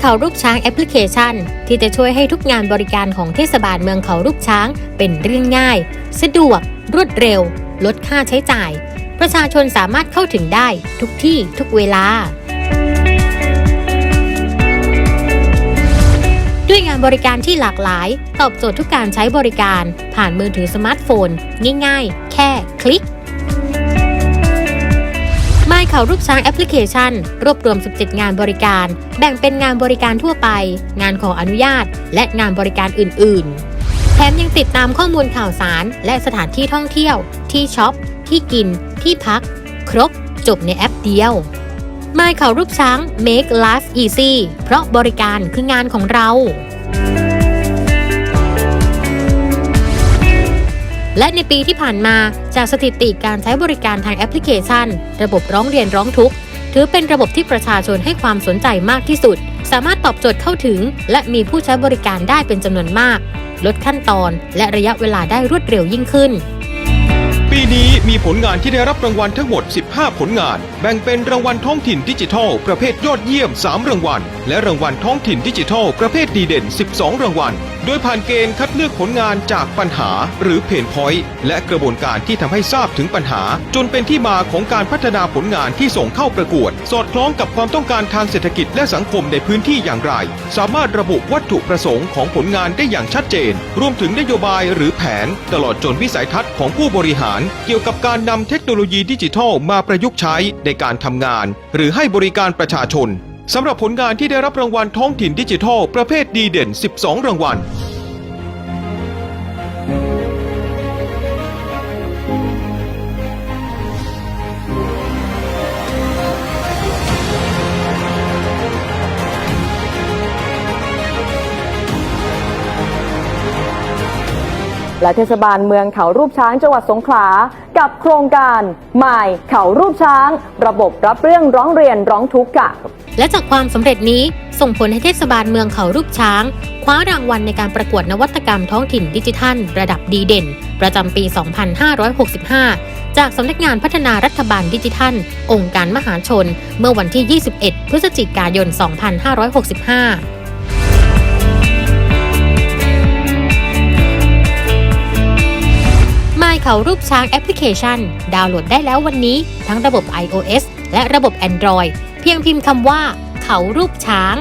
เขารูปช้างแอปพลิเคชัน ที่จะช่วยให้ทุกงานบริการของเทศบาลเมืองเขารูปช้างเป็นเรื่องง่าย สะดวก รวดเร็ว ลดค่าใช้จ่าย ประชาชนสามารถเข้าถึงได้ทุกที่ทุกเวลา ด้วยงานบริการที่หลากหลาย ตอบโจทย์ทุกการใช้บริการ ผ่านมือถือสมาร์ทโฟน ง่ายๆ แค่คลิกายเขารูปช้างแอปพลิเคชัน รวบรวม 17 งานบริการ แบ่งเป็นงานบริการทั่วไป งานขออนุญาต และงานบริการอื่น ๆ แถมยังติดตามข้อมูลข่าวสารและสถานที่ท่องเที่ยว ที่ช็อป ที่กิน ที่พัก ครบ จบในแอปเดียวไมายเขารูปช้าง make life easy เพราะบริการคืองานของเรา และในปีที่ผ่านมาจากสถิติการใช้บริการทางแอปพลิเคชัน ระบบร้องเรียนร้องทุกข์ถือเป็นระบบที่ประชาชนให้ความสนใจมากที่สุด สามารถตอบโจทย์เข้าถึง และมีผู้ใช้บริการได้เป็นจำนวนมาก ลดขั้นตอน และระยะเวลาได้รวดเร็วยิ่งขึ้น ปีนี้มีผลงานที่ได้รับรางวัลทั้งหมด 15 ผลงาน แบ่งเป็นรางวัลท้องถิ่นดิจิทัล ประเภทยอดเยี่ยม 3 รางวัล และรางวัลท้องถิ่นดิจิทัล ประเภทดีเด่น 12 รางวัล โดยผ่านเกณฑ์คัดเลือกผลงานจากปัญหาหรือเพนพอยต์และกระบวนการที่ทำให้ทราบถึงปัญหา จนเป็นที่มาของการพัฒนาผลงานที่ส่งเข้าประกวด สอดคล้องกับความต้องการทางเศรษฐกิจและสังคมในพื้นที่อย่างไร สามารถระบุวัตถุประสงค์ของผลงานได้อย่างชัดเจน รวมถึงนโยบายหรือแผน ตลอดจนวิสัยทัศน์ของผู้บริหาร เกี่ยวกับการนำเทคโนโลยีดิจิทัลมาประยุกต์ใช้ในการทำงาน หรือให้บริการประชาชน สำหรับผลงานที่ได้รับรางวัลท้องถิ่นดิจิทัล ประเภทดีเด่น 12 รางวัล และเทศบาลเมืองเขารูปช้างจังหวัดสงขลา กับโครงการหมายเขารูปช้าง ระบบรับเรื่องร้องเรียนร้องทุกข์ค่ะ และจากความสำเร็จนี้ส่งผลให้เทศบาลเมืองเขารูปช้าง คว้ารางวัลในการประกวดนวัตกรรมท้องถิ่นดิจิทัล ระดับดีเด่น ประจำปี 2565 จากสำนักงานพัฒนารัฐบาลดิจิทัล องค์การมหาชน เมื่อวันที่ 21 พฤศจิกายน 2565ายเขารูปช้างแอปพลิเคชัน ดาวน์โหลดได้แล้ววันนี้ ทั้งระบบ iOS และระบบ Android เพียงพิมพ์คำว่า เขารูปช้าง